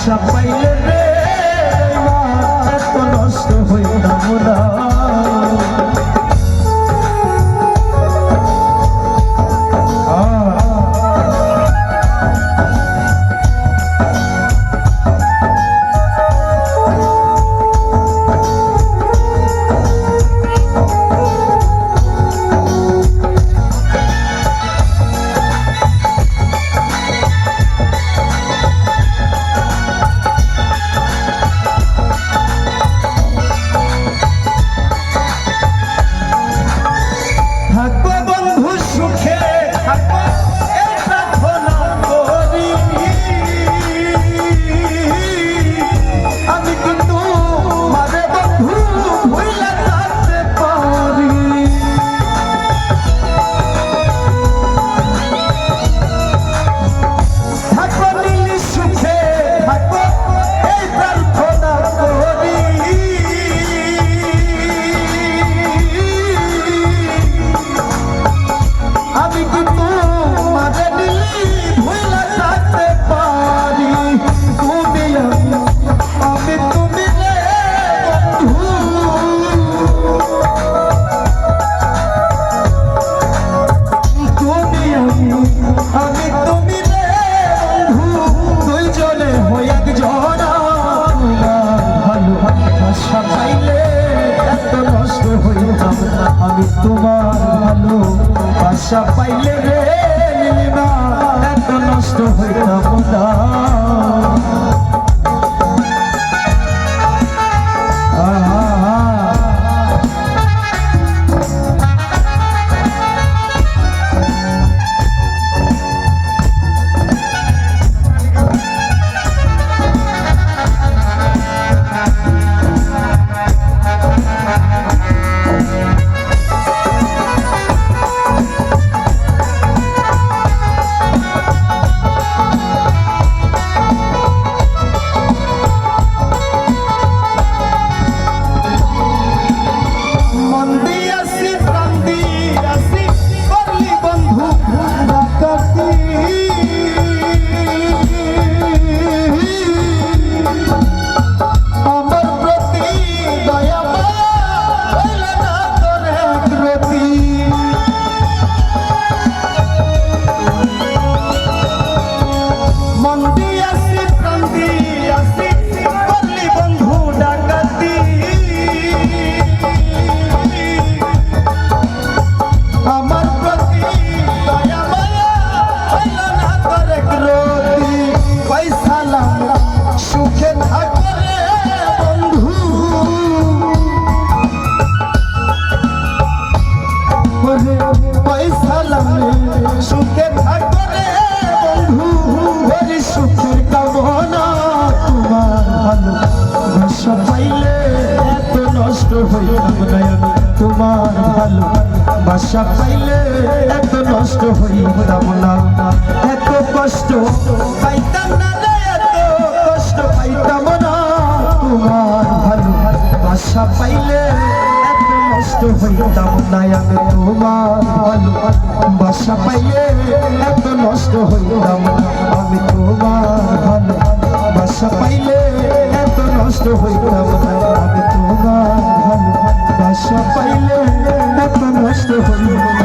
বাসা পাইলে তোমার ভালো আশা পাইলে রে নীলিমা। সুখে থাকো রে বন্ধু লাম সুখে থাকো বন্ধু। কামনা তোমার ভালো। বাসা পাইলে এত নষ্ট আমি, তোমার ভালো। পাইলে এত নষ্ট হইতাম না এত কষ্ট পাইতাম না পাইতাম না তোমার ভালো বাসা পাইলে নষ্ট হইতাম না আমি, তোমার ভালো বাসা পাইলে এত নষ্ট হইতাম আমি, তোমার ভালো বাসা পাইলে এত নষ্ট হইতাম না আমি, তোমার ভালো বাসা পাইলে এত নষ্ট হইতাম